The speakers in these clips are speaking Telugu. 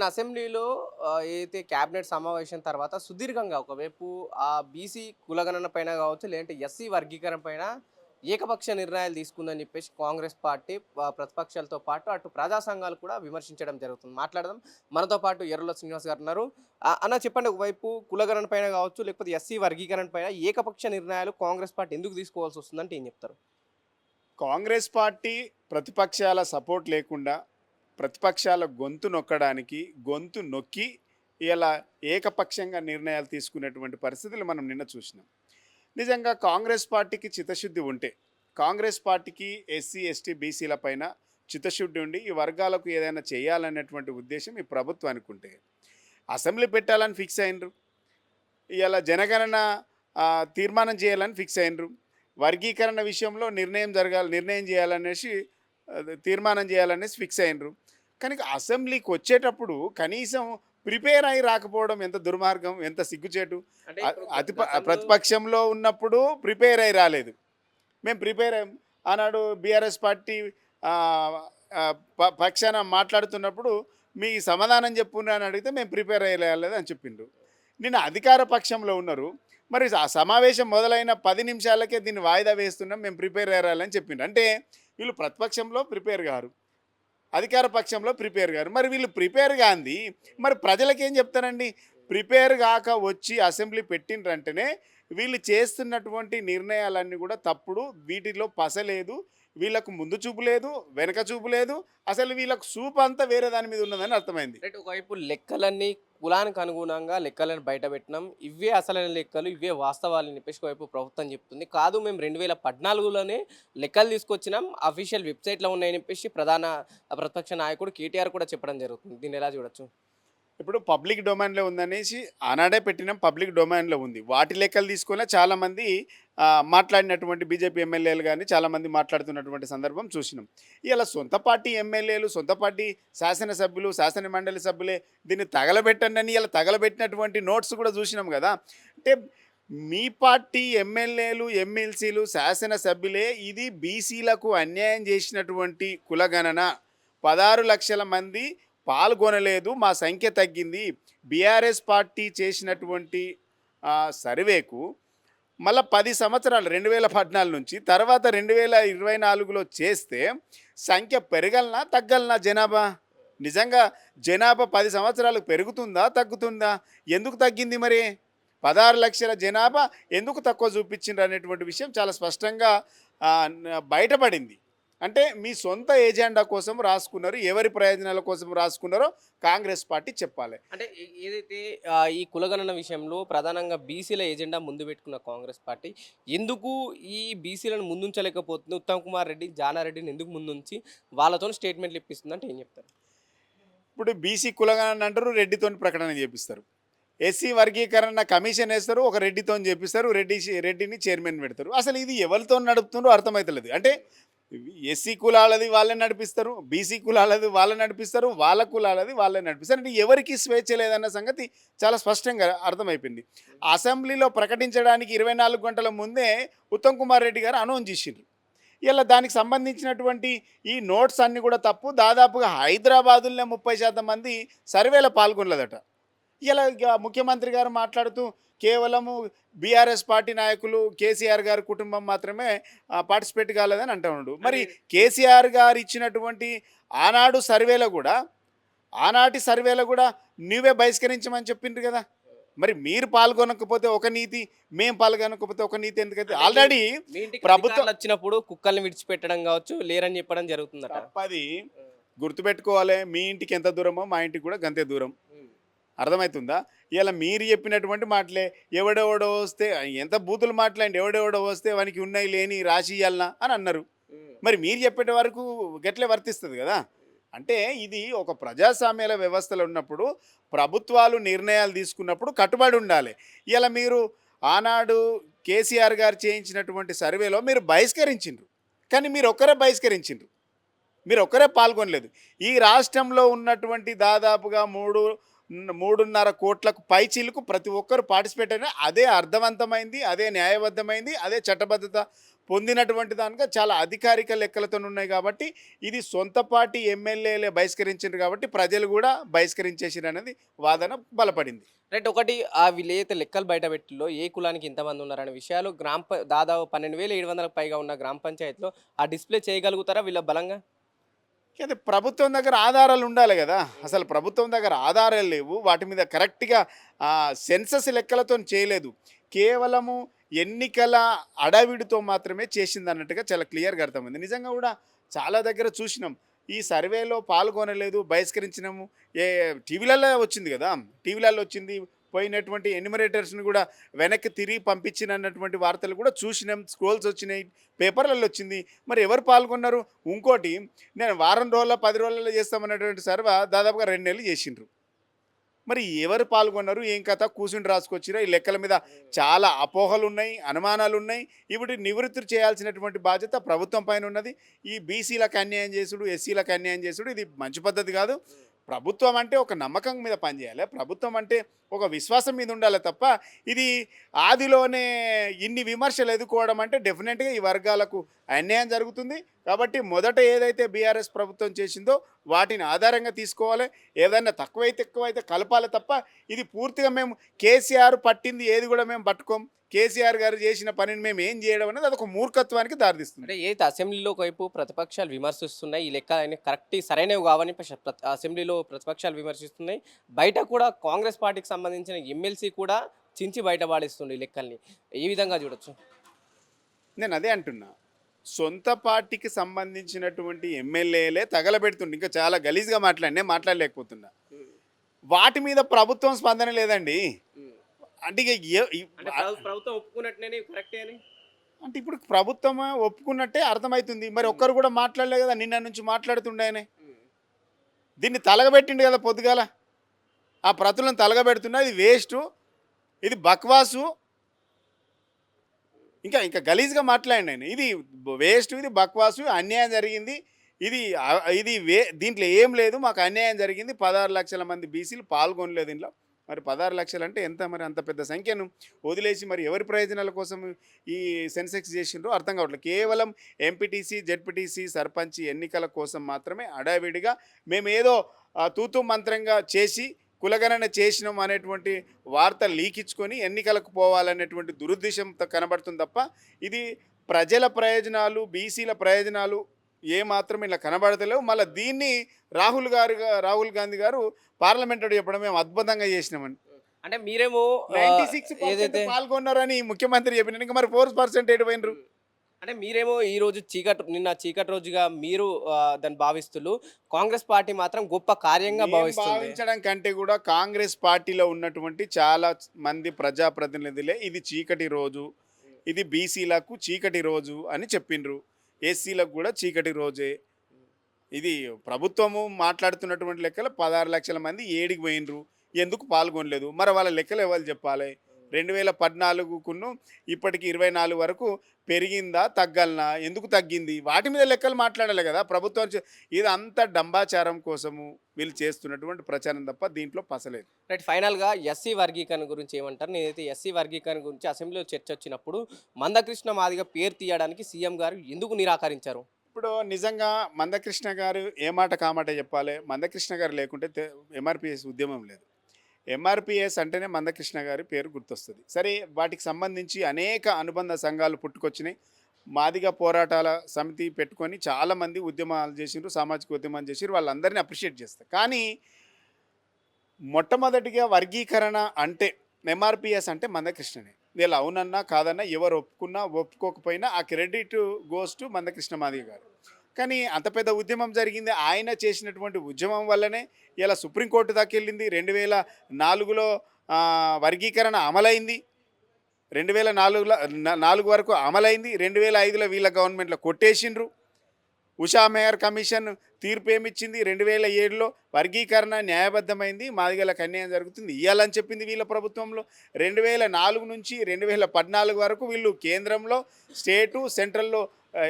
నిన్న అసెంబ్లీలో ఏదైతే క్యాబినెట్ సమావేశం తర్వాత సుదీర్ఘంగా ఒకవైపు ఆ బీసీ కులగణన పైన కావచ్చు లేదంటే ఎస్సీ వర్గీకరణ పైన ఏకపక్ష నిర్ణయాలు తీసుకుందని చెప్పేసి కాంగ్రెస్ పార్టీ ప్రతిపక్షాలతో పాటు అటు ప్రజా సంఘాలు కూడా విమర్శించడం జరుగుతుంది. మాట్లాడదాం. మనతో పాటు ఎర్రల శ్రీనివాస్ గారు ఉన్నారు. అన్న చెప్పండి ఒకవైపు కులగణన పైన కావచ్చు లేకపోతే ఎస్సీ వర్గీకరణ పైన ఏకపక్ష నిర్ణయాలు కాంగ్రెస్ పార్టీ ఎందుకు తీసుకోవాల్సి వస్తుందంటే ఏం చెప్తారు? కాంగ్రెస్ పార్టీ ప్రతిపక్షాల సపోర్ట్ లేకుండా ప్రతిపక్షాల గొంతు నొక్కడానికి గొంతు నొక్కి ఇలా ఏకపక్షంగా నిర్ణయాలు తీసుకునేటువంటి పరిస్థితులు మనం నిన్న చూసినాం. నిజంగా కాంగ్రెస్ పార్టీకి చిత్తశుద్ధి ఉంటే కాంగ్రెస్ పార్టీకి ఎస్సీ ఎస్టీ బీసీల పైన చిత్తశుద్ధి ఉండి ఈ వర్గాలకు ఏదైనా చేయాలనేటువంటి ఉద్దేశం ఈ ప్రభుత్వానికి ఉంటే అసెంబ్లీ పెట్టాలని ఫిక్స్ అయినరు. ఇలా జనగణన తీర్మానం చేయాలని ఫిక్స్ అయినరు. వర్గీకరణ విషయంలో నిర్ణయం జరగాలి నిర్ణయం చేయాలనేసి తీర్మానం చేయాలనేసి ఫిక్స్ అయినరు. కానీ అసెంబ్లీకి వచ్చేటప్పుడు కనీసం ప్రిపేర్ అయి రాకపోవడం ఎంత దుర్మార్గం ఎంత సిగ్గుచేటు? అతి ప్రతిపక్షంలో ఉన్నప్పుడు ప్రిపేర్ అయి రాలేదు. మేము ప్రిపేర్ అయ్యాం. ఆనాడు బీఆర్ఎస్ పార్టీ పక్షాన మాట్లాడుతున్నప్పుడు మీ సమాధానం చెప్పున్నా అని అడిగితే మేము ప్రిపేర్ అయ్యలేదు అని చెప్పిండ్రు నిన్న అధికార పక్షంలో ఉన్నారు. మరి ఆ సమావేశం మొదలైన పది నిమిషాలకే దీన్ని వాయిదా వేస్తున్నాం మేము ప్రిపేర్ అయ్యాలని చెప్పిండ్రు అంటే వీళ్ళు ప్రతిపక్షంలో ప్రిపేర్ గారు. అధికార పక్షంలో ప్రిపేర్ గారు. మరి వీళ్ళు ప్రిపేర్ కాంది మరి ప్రజలకు ఏం చెప్తారండి? ప్రిపేర్ కాక వచ్చి అసెంబ్లీ పెట్టిండ్రంటేనే వీళ్ళు చేస్తున్నటువంటి నిర్ణయాలన్నీ కూడా తప్పుడు వీటిలో పసలేదు. వీళ్ళకు ముందు చూపు లేదు వెనక చూపు లేదు. అసలు వీళ్ళకు చూపు అంతా వేరే దాని మీద ఉన్నదని అర్థమైంది. రైట్ ఒకవైపు లెక్కలన్నీ కులానికి అనుగుణంగా లెక్కలను బయట పెట్టినాం. ఇవే అసలైన లెక్కలు ఇవే వాస్తవాలు చెప్పేసి ఒకవైపు ప్రభుత్వం చెప్తుంది. కాదు మేము రెండు వేల పద్నాలుగులోనే లెక్కలు తీసుకొచ్చినాం. అఫీషియల్ వెబ్సైట్లో ఉన్నాయని చెప్పేసి ప్రధాన ప్రతిపక్ష నాయకుడు కేటీఆర్ కూడా చెప్పడం జరుగుతుంది. దీన్ని ఎలా చూడొచ్చు? ఇప్పుడు పబ్లిక్ డొమైన్లో ఉందనేసి ఆనాడే పెట్టిన పబ్లిక్ డొమైన్లో ఉంది. వాటి లెక్కలు తీసుకునే చాలామంది మాట్లాడినటువంటి బీజేపీ ఎమ్మెల్యేలు కానీ చాలామంది మాట్లాడుతున్నటువంటి సందర్భం చూసినాం. ఇలా సొంత పార్టీ ఎమ్మెల్యేలు సొంత పార్టీ శాసనసభ్యులు శాసన మండలి సభ్యులే దీన్ని తగలబెట్టండి అని ఇలా తగలబెట్టినటువంటి నోట్స్ కూడా చూసినాం కదా. అంటే మీ పార్టీ ఎమ్మెల్యేలు ఎమ్మెల్సీలు శాసనసభ్యులే ఇది బీసీలకు అన్యాయం చేసినటువంటి కులగణన. పదహారు లక్షల మంది పాల్గొనలేదు. మా సంఖ్య తగ్గింది. బీఆర్ఎస్ పార్టీ చేసినటువంటి సర్వేకు మళ్ళీ పది సంవత్సరాలు రెండు వేల పద్నాలుగు నుంచి తర్వాత రెండు వేల ఇరవై నాలుగులో చేస్తే సంఖ్య పెరగలనా తగ్గలనా జనాభా? నిజంగా జనాభా పది సంవత్సరాలు పెరుగుతుందా తగ్గుతుందా? ఎందుకు తగ్గింది మరి? పదహారు లక్షల జనాభా ఎందుకు తక్కువ చూపించిండ్రు అనేటువంటి విషయం చాలా స్పష్టంగా బయటపడింది. అంటే మీ సొంత ఏజెండా కోసం రాసుకున్నారు ఎవరి ప్రయోజనాల కోసం రాసుకున్నారో కాంగ్రెస్ పార్టీ చెప్పాలి. అంటే ఏదైతే ఈ కులగణన విషయంలో ప్రధానంగా బీసీల ఎజెండా ముందు పెట్టుకున్న కాంగ్రెస్ పార్టీ ఎందుకు ఈ బీసీలను ముందుంచలేకపోతుంది? ఉత్తమ్ కుమార్ రెడ్డి జానారెడ్డిని ఎందుకు ముందుంచి వాళ్ళతో స్టేట్మెంట్లు ఇప్పిస్తుంది అంటే ఏం చెప్తారు? ఇప్పుడు బీసీ కులగణన అంటారు రెడ్డితో ప్రకటన చేపిస్తారు. ఎస్సీ వర్గీకరణ కమిషన్ వేస్తారు ఒక రెడ్డితో చేపిస్తారు రెడ్డి రెడ్డిని చైర్మన్ పెడతారు. అసలు ఇది ఎవరితో నడుపుతున్నారో అర్థమవుతలేదు అంటే ఎస్సీ కులాలది వాళ్ళే నడిపిస్తారు బీసీ కులాలది వాళ్ళే నడిపిస్తారు వాళ్ళ కులాలది వాళ్ళే నడిపిస్తారు. అంటే ఎవరికి స్వేచ్ఛ లేదన్న సంగతి చాలా స్పష్టంగా అర్థమైపోయింది. అసెంబ్లీలో ప్రకటించడానికి ఇరవై నాలుగు గంటల ముందే ఉత్తమ్ కుమార్ రెడ్డి గారు అనౌన్స్ చేసిండ్రు. ఇలా దానికి సంబంధించినటువంటి ఈ నోట్స్ అన్నీ కూడా తప్పు. దాదాపుగా హైదరాబాదులోనే ముప్పై శాతం మంది సర్వేలో పాల్గొనలేదట. ఇలా ముఖ్యమంత్రి గారు మాట్లాడుతూ కేవలము బీఆర్ఎస్ పార్టీ నాయకులు కేసీఆర్ గారి కుటుంబం మాత్రమే పార్టిసిపేట్ కాలేదని అంటున్నాడు మరి కేసీఆర్ గారు ఇచ్చినటువంటి ఆనాడు సర్వేలో కూడా ఆనాటి సర్వేలో కూడా నువ్వే బహిష్కరించమని చెప్పిండ్రు కదా. మరి మీరు పాల్గొనకపోతే ఒక నీతి మేము పాల్గొనకపోతే ఒక నీతి ఎందుకైతే? ఆల్రెడీ ప్రభుత్వం- వచ్చినప్పుడు కుక్కల్ని విడిచిపెట్టడం కావచ్చు లేరని చెప్పడం జరుగుతుందట. తప్పది. గుర్తుపెట్టుకోవాలి మీ ఇంటికి ఎంత దూరమో మా ఇంటికి కూడా గంతే దూరం. అర్థమవుతుందా ఇలా మీరు చెప్పినటువంటి మాటలే ఎవడెవడో వస్తే ఎంత బూతులు మాట్లాడి ఎవడెవడో వస్తే వానికి ఉన్నాయి లేని రాసి ఇయ్యాలనా అని అన్నారు. మరి మీరు చెప్పేట వరకు గట్లే వర్తిస్తుంది కదా? అంటే ఇది ఒక ప్రజాస్వామ్యాల వ్యవస్థలో ఉన్నప్పుడు ప్రభుత్వాలు నిర్ణయాలు తీసుకున్నప్పుడు కట్టుబడి ఉండాలి. ఇలా మీరు ఆనాడు కేసీఆర్ గారు చేయించినటువంటి సర్వేలో మీరు బహిష్కరించిండ్రు. కానీ మీరు ఒక్కరే బహిష్కరించిండ్రు. మీరు ఒక్కరే పాల్గొనలేదు. ఈ రాష్ట్రంలో ఉన్నటువంటి దాదాపుగా మూడు మూడున్నర కోట్లకు పైచీలకు ప్రతి ఒక్కరు పార్టిసిపేట్ అయినా అదే అర్థవంతమైంది అదే న్యాయబద్ధమైంది అదే చట్టబద్ధత పొందినటువంటి దానిగా చాలా అధికారిక లెక్కలతో ఉన్నాయి కాబట్టి ఇది సొంత పార్టీ ఎమ్మెల్యేలే బహిష్కరించారు కాబట్టి ప్రజలు కూడా బహిష్కరించేసారు అనేది వాదన బలపడింది. రైట్ ఒకటి ఆ వీళ్ళు ఏదైతే లెక్కలు బయటపెట్టిలో ఏ కులానికి ఇంతమంది ఉన్నారనే విషయాలు గ్రామ దాదాపు పన్నెండు వేల ఏడు వందలకు పైగా ఉన్న గ్రామ పంచాయతీలో ఆ డిస్ప్లే చేయగలుగుతారా వీళ్ళ బలంగా? అయితే ప్రభుత్వం దగ్గర ఆధారాలు ఉండాలి కదా. అసలు ప్రభుత్వం దగ్గర ఆధారాలు లేవు. వాటి మీద కరెక్ట్గా సెన్సస్ లెక్కలతో చేయలేదు. కేవలము ఎన్నికల అడవిడితో మాత్రమే చేసింది అన్నట్టుగా చాలా క్లియర్గా అర్థమైంది. నిజంగా కూడా చాలా దగ్గర చూసినాం. ఈ సర్వేలో పాల్గొనలేదు బహిష్కరించినాము. ఏ టీవీలలో వచ్చింది కదా. టీవీలలో వచ్చింది పోయినటువంటి ఎన్యుమరేటర్స్ని కూడా వెనక్కి తిరిగి పంపించినటువంటి వార్తలు కూడా చూసినాం. స్క్రోల్స్ వచ్చినాయి పేపర్లలో వచ్చింది. మరి ఎవరు పాల్గొన్నారు? ఇంకోటి నేను వారం రోజుల పది రోజులలో చేస్తామన్నటువంటి సర్వ దాదాపుగా రెండు నెలలు చేసిండ్రు. మరి ఎవరు పాల్గొన్నారు? ఏం కథ? కూర్చుని రాసుకొచ్చిరా? ఈ లెక్కల మీద చాలా అపోహలు ఉన్నాయి అనుమానాలు ఉన్నాయి ఇప్పుడు నివృత్తి చేయాల్సినటువంటి బాధ్యత ప్రభుత్వం పైన ఉన్నది. ఈ బీసీలకు అన్యాయం చేసుడు ఎస్సీలకు అన్యాయం చేసుడు ఇది మంచి పద్ధతి కాదు. ప్రభుత్వం అంటే ఒక నమ్మకం మీద పనిచేయాలి. ప్రభుత్వం అంటే ఒక విశ్వాసం మీద ఉండాలి తప్ప ఇది ఆదిలోనే ఇన్ని విమర్శలు ఎదుర్కోవడం అంటే డెఫినెట్గా ఈ వర్గాలకు అన్యాయం జరుగుతుంది. కాబట్టి మొదట ఏదైతే బీఆర్ఎస్ ప్రభుత్వం చేసిందో వాటిని ఆధారంగా తీసుకోవాలి. ఏదైనా తక్కువైతే ఎక్కువైతే కలపాలి తప్ప ఇది పూర్తిగా మేము కేసీఆర్ పట్టింది ఏది కూడా మేము పట్టుకోం. కేసీఆర్ గారు చేసిన పనిని మేము ఏం చేయడం అనేది అదొక మూర్ఖత్వానికి దారితీస్తుంది. అంటే ఏదైతే అసెంబ్లీలో వైపు ప్రతిపక్షాలు విమర్శిస్తున్నాయి ఈ లెక్క ఆయన కరెక్ట్ సరైనవి కావని అసెంబ్లీలో ప్రతిపక్షాలు విమర్శిస్తున్నాయి. బయట కూడా కాంగ్రెస్ పార్టీకి సంబంధించిన ఎమ్మెల్సీ కూడా చించి బయటపడిస్తుంది ఈ లెక్కల్ని. ఈ విధంగా చూడొచ్చు. నేను అదే అంటున్నా. సొంత పార్టీకి సంబంధించినటువంటి ఎమ్మెల్యేలే తగలబెడుతుండే. ఇంకా చాలా గలీజ్గా మాట్లాడినే మాట్లాడలేకపోతున్నా. వాటి మీద ప్రభుత్వం స్పందన లేదండి. అంటే ఇక ఏ- అంటే ప్రభు- ప్రభుత్వం ఒప్పుకున్నట్టునే కరెక్టే అని? అంటే ఇప్పుడు ప్రభుత్వం ఒప్పుకున్నట్టే అర్థమవుతుంది మరి ఒక్కరు కూడా మాట్లాడలే కదా. నిన్న నుంచి మాట్లాడుతుండే ఆయన. దీన్ని తలగబెట్టిండు కదా పొద్దుగాల. ఆ ప్రతులను తలగబెడుతున్నా ఇది వేస్ట్ ఇది బక్వాసు. ఇంకా ఇంకా గలీజ్గా మాట్లాడండి ఆయన. ఇది వేస్ట్ ఇది బక్వాసు అన్యాయం జరిగింది. ఇది ఇది వే దీంట్లో ఏం లేదు మాకు అన్యాయం జరిగింది. పదహారు లక్షల మంది బీసీలు పాల్గొనలేదు దీంట్లో. మరి పదహారు లక్షలు అంటే ఎంత? మరి అంత పెద్ద సంఖ్యను వదిలేసి మరి ఎవరి ప్రయోజనాల కోసం ఈ సెన్సెక్స్ చేసిండ్రో అర్థం కావట్లేదు. కేవలం ఎంపీటీసీ జెడ్పీటీసీ సర్పంచ్ ఎన్నికల కోసం మాత్రమే అడావిడిగా మేము ఏదో తూతు మంత్రంగా చేసి కులగణన చేసినాం అనేటువంటి వార్త లీకించుకొని ఎన్నికలకు పోవాలనేటువంటి దురుద్దేశంతో కనబడుతుంది తప్ప ఇది ప్రజల ప్రయోజనాలు బీసీల ప్రయోజనాలు ఏ మాత్రం ఇలా కనబడతలేవు. మళ్ళీ దీన్ని రాహుల్ గారు రాహుల్ గాంధీ గారు పార్లమెంట్లో చెప్పడం మేము అద్భుతంగా చేసినామని అంటే మీరేమో ఏదైతే పాల్గొన్నారని ముఖ్యమంత్రి చెప్పిన ఇంకా మరి ఫోర్ పర్సెంట్ ఎటు పోయినరు? అంటే మీరేమో ఈ రోజు చీకటి నిన్న చీకటి రోజుగా మీరు దాన్ని భావిస్తులు కాంగ్రెస్ పార్టీ మాత్రం గొప్ప కార్యంగా భావించడం కంటే కూడా కాంగ్రెస్ పార్టీలో ఉన్నటువంటి చాలా మంది ప్రజాప్రతినిధులే ఇది చీకటి రోజు ఇది బీసీలకు చీకటి రోజు అని చెప్పిండ్రు. ఎస్సీలకు కూడా చీకటి రోజే. ఇది ప్రభుత్వము మాట్లాడుతున్నటువంటి లెక్కలు పదహారు లక్షల మంది ఏడికి పోయినరు ఎందుకు పాల్గొనలేదు? మరి వాళ్ళ లెక్కలు ఎవరు చెప్పాలి? రెండు వేల పద్నాలుగుకును ఇప్పటికి ఇరవై నాలుగు వరకు పెరిగిందా తగ్గలనా? ఎందుకు తగ్గింది? వాటి మీద లెక్కలు మాట్లాడాలి కదా. ప్రభుత్వం ఇది అంత డంబాచారం కోసము వీళ్ళు చేస్తున్నటువంటి ప్రచారం తప్ప దీంట్లో పసలేదు. రైట్ ఫైనల్గా ఎస్సీ వర్గీకరణ గురించి ఏమంటారు? నేనైతే ఎస్సీ వర్గీకరణ గురించి అసెంబ్లీలో చర్చ వచ్చినప్పుడు మందకృష్ణ మాదిగా పేరు తీయడానికి సీఎం గారు ఎందుకు నిరాకరించారు? ఇప్పుడు నిజంగా మందకృష్ణ గారు ఏ మాట కామాట చెప్పాలి? మందకృష్ణ గారు లేకుంటే ఎంఆర్పిఎస్ ఉద్యమం లేదు. ఎంఆర్పిఎస్ అంటేనే మందకృష్ణ గారి పేరు గుర్తొస్తుంది. సరే వాటికి సంబంధించి అనేక అనుబంధ సంఘాలు పుట్టుకొచ్చినాయి. మాదిగా పోరాటాల సమితి పెట్టుకొని చాలామంది ఉద్యమాలు చేసిండ్రు సామాజిక ఉద్యమాలు చేసిరు వాళ్ళందరినీ అప్రిషియేట్ చేస్తారు కానీ మొట్టమొదటిగా వర్గీకరణ అంటే ఎంఆర్పిఎస్ అంటే మందకృష్ణనే. వీళ్ళు అవునన్నా కాదన్నా ఎవరు ఒప్పుకున్నా ఒప్పుకోకపోయినా ఆ credit goes to Mandakrishna Madiga garu. కానీ అంత పెద్ద ఉద్యమం జరిగింది. ఆయన చేసినటువంటి ఉద్యమం వల్లనే ఇలా సుప్రీంకోర్టు దాకా వెళ్ళింది రెండు వేల నాలుగులో వర్గీకరణ అమలైంది. రెండు వేల నాలుగులో నాలుగు వరకు అమలైంది. రెండు వేల ఐదులో వీళ్ళ గవర్నమెంట్లో కొట్టేసిండ్రు. ఉషా మేయర్ కమిషన్ తీర్పు ఏమిచ్చింది? రెండు వేల ఏడులో వర్గీకరణ న్యాయబద్ధమైంది. మాదిగలకు అన్యాయం జరుగుతుంది. ఇవ్వాలని చెప్పింది వీళ్ళ ప్రభుత్వంలో. రెండు వేల నాలుగు నుంచి రెండు వేల పద్నాలుగు వరకు వీళ్ళు కేంద్రంలో స్టేటు సెంట్రల్లో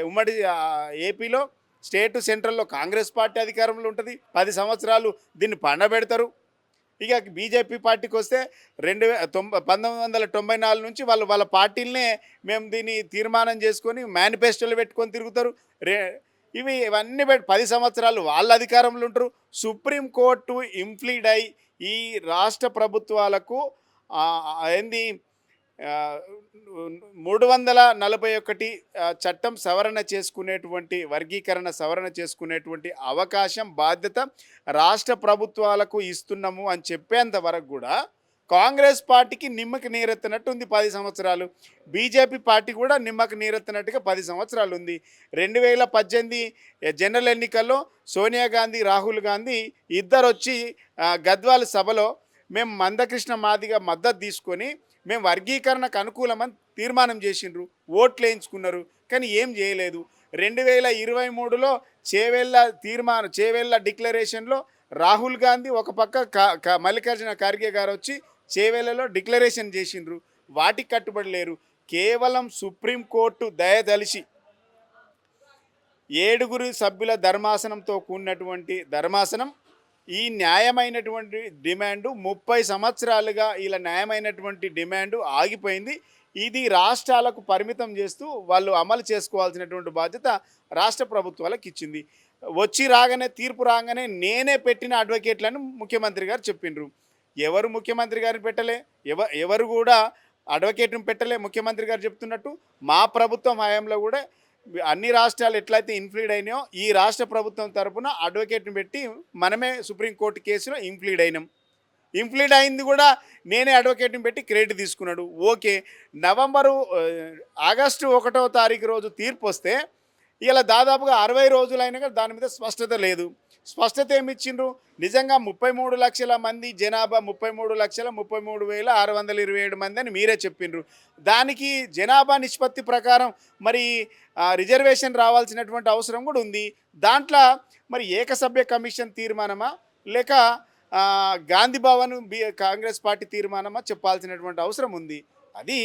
ఉమ్మడి ఏపీలో స్టేటు సెంట్రల్లో కాంగ్రెస్ పార్టీ అధికారంలో ఉంటుంది. పది సంవత్సరాలు దీన్ని పండబెడతారు. ఇక బీజేపీ పార్టీకి వస్తే రెండు తొంభై పంతొమ్మిది వందల తొంభై నాలుగు నుంచి వాళ్ళు వాళ్ళ పార్టీలనే మేము దీన్ని తీర్మానం చేసుకొని మేనిఫెస్టోలు పెట్టుకొని తిరుగుతారు. రే ఇవి ఇవన్నీ పెట్టి పది సంవత్సరాలు వాళ్ళ అధికారంలో ఉంటారు. సుప్రీంకోర్టు ఇంప్లీడ్ అయి ఈ రాష్ట్ర ప్రభుత్వాలకు ఏంది మూడు వందల నలభై ఒకటి చట్టం సవరణ చేసుకునేటువంటి వర్గీకరణ సవరణ చేసుకునేటువంటి అవకాశం బాధ్యత రాష్ట్ర ప్రభుత్వాలకు ఇస్తున్నాము అని చెప్పేంత వరకు కూడా కాంగ్రెస్ పార్టీకి నిమ్మకి నీరెత్తినట్టు ఉంది పది సంవత్సరాలు. బీజేపీ పార్టీ కూడా నిమ్మకి నీరెత్తినట్టుగా పది సంవత్సరాలు ఉంది. రెండు వేల పద్దెనిమిది జనరల్ ఎన్నికల్లో సోనియా గాంధీ రాహుల్ గాంధీ ఇద్దరు వచ్చి గద్వాల సభలో మేము మందకృష్ణ మాదిగా మద్దతు తీసుకొని మేము వర్గీకరణకు అనుకూలమని తీర్మానం చేసిండ్రు ఓట్లు వేయించుకున్నారు కానీ ఏం చేయలేదు. రెండు వేల ఇరవై మూడులో చేవెళ్ళ తీర్మానం చేవెళ్ళ డిక్లరేషన్లో రాహుల్ గాంధీ ఒక పక్క మల్లికార్జున ఖార్గే గారు వచ్చి చేవెళ్ళలో డిక్లరేషన్ చేసిండ్రు. వాటికి కట్టుబడి లేరు. కేవలం సుప్రీంకోర్టు దయదలిచి ఏడుగురు సభ్యుల ధర్మాసనంతో కూడినటువంటి ధర్మాసనం ఈ న్యాయమైనటువంటి డిమాండ్ ముప్పై సంవత్సరాలుగా ఇలా న్యాయమైనటువంటి డిమాండ్ ఆగిపోయింది. ఇది రాష్ట్రాలకు పరిమితం చేస్తూ వాళ్ళు అమలు చేసుకోవాల్సినటువంటి బాధ్యత రాష్ట్ర ప్రభుత్వాలకు ఇచ్చింది. వచ్చి రాగానే తీర్పు రాగానే నేనే పెట్టిన అడ్వకేట్లను ముఖ్యమంత్రి గారు చెప్పిండ్రు. ఎవరు ముఖ్యమంత్రి గారిని పెట్టలే? ఎవ ఎవరు కూడా అడ్వకేట్ని పెట్టలే ముఖ్యమంత్రి గారు చెప్తున్నట్టు. మా ప్రభుత్వం హయాంలో కూడా అన్ని రాష్ట్రాలు ఎట్లయితే ఇన్ఫ్లీడ్ అయినాయో ఈ రాష్ట్ర ప్రభుత్వం తరపున అడ్వకేట్ని పెట్టి మనమే సుప్రీంకోర్టు కేసులో ఇన్ఫ్లీడ్ అయినాం. ఇన్ఫ్లీడ్ అయింది కూడా నేనే అడ్వకేట్ని పెట్టి క్రెడిట్ తీసుకున్నాడు. ఓకే నవంబరు ఆగస్టు ఒకటో తారీఖు రోజు తీర్పు వస్తే ఇలా దాదాపుగా అరవై రోజులైనా కానీ దాని మీద స్పష్టత లేదు. స్పష్టత ఏమి ఇచ్చిండ్రు నిజంగా ముప్పై మూడు లక్షల మంది జనాభా ముప్పై మూడు లక్షల ముప్పై మూడు వేల ఆరు వందల ఇరవై ఏడు మంది అని మీరే చెప్పిండ్రు. దానికి జనాభా నిష్పత్తి ప్రకారం మరి రిజర్వేషన్ రావాల్సినటువంటి అవసరం కూడా ఉంది. దాంట్లో మరి ఏకసభ్య కమిషన్ తీర్మానమా? లేక గాంధీ భవన్ బి కాంగ్రెస్ పార్టీ తీర్మానమా? చెప్పాల్సినటువంటి అవసరం ఉంది. అది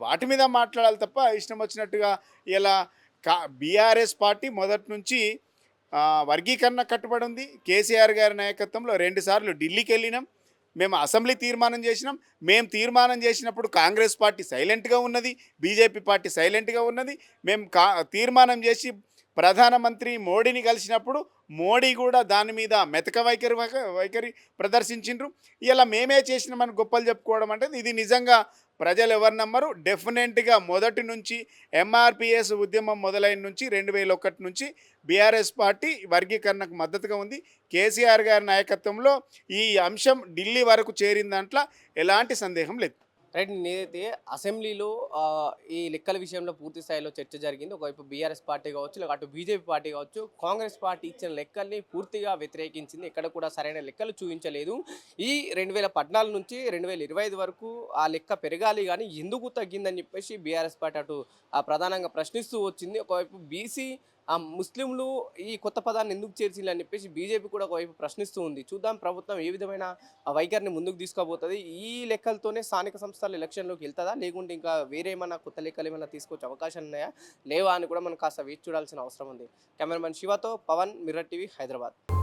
వాటి మీద మాట్లాడాలి తప్ప ఇష్టం వచ్చినట్టుగా ఇలా కా బీఆర్ఎస్ పార్టీ మొదటి నుంచి వర్గీకరణ కట్టుబడి ఉంది. కేసీఆర్ గారి నాయకత్వంలో రెండుసార్లు ఢిల్లీకి వెళ్ళినాం. మేము అసెంబ్లీ తీర్మానం చేసినాం. మేము తీర్మానం చేసినప్పుడు కాంగ్రెస్ పార్టీ సైలెంట్గా ఉన్నది. బీజేపీ పార్టీ సైలెంట్గా ఉన్నది. మేము కా తీర్మానం చేసి ప్రధానమంత్రి మోడీని కలిసినప్పుడు మోడీ కూడా దాని మీద మెతక వైఖరి వైఖరి ప్రదర్శించిండ్రు. ఇలా మేమే చేసినామని గొప్పలు చెప్పుకోవడం అంటే ఇది నిజంగా ప్రజలు ఎవరు నమ్మరు? డెఫినెట్గా మొదటి నుంచి ఎంఆర్పిఎస్ ఉద్యమం మొదలైన నుంచి రెండు వేల ఒకటి నుంచి బీఆర్ఎస్ పార్టీ వర్గీకరణకు మద్దతుగా ఉంది. కేసీఆర్ గారి నాయకత్వంలో ఈ అంశం ఢిల్లీ వరకు చేరిన దాంట్లో ఎలాంటి సందేహం లేదు. రైట్ నేనైతే అసెంబ్లీలో ఈ లెక్కల విషయంలో పూర్తి స్థాయిలో చర్చ జరిగింది. ఒకవైపు బీఆర్ఎస్ పార్టీ కావచ్చు లేక అటు బీజేపీ పార్టీ కావచ్చు కాంగ్రెస్ పార్టీ ఇచ్చిన లెక్కల్ని పూర్తిగా వ్యతిరేకించింది. ఎక్కడ కూడా సరైన లెక్కలు చూపించలేదు. ఈ రెండు వేల పద్నాలుగు నుంచి రెండు వేల ఇరవై ఐదు వరకు ఆ లెక్క పెరగాలి కానీ ఎందుకు తగ్గిందని చెప్పేసి బీఆర్ఎస్ పార్టీ అటు ఆ, ప్రధానంగా ప్రశ్నిస్తూ వచ్చింది. ఒకవైపు బీసీ ఆ ముస్లింలు ఈ కొత్త పదాన్ని ఎందుకు చేర్చిల్లు అని చెప్పేసి బీజేపీ కూడా ఒకవైపు ప్రశ్నిస్తూ ఉంది. చూద్దాం ప్రభుత్వం ఏ విధమైన ఆ వైఖరిని ముందుకు తీసుకోబోతుంది ఈ లెక్కలతోనే స్థానిక సంస్థల ఎలక్షన్లోకి వెళ్తుందా? లేకుంటే ఇంకా వేరే ఏమైనా కొత్త లెక్కలు ఏమైనా తీసుకొచ్చే అవకాశం ఉన్నాయా? లేవా అని కూడా మనం కాస్త వేచి చూడాల్సిన అవసరం ఉంది. కెమెరామెన్ శివతో పవన్ మిర్రర్ టీవీ హైదరాబాద్.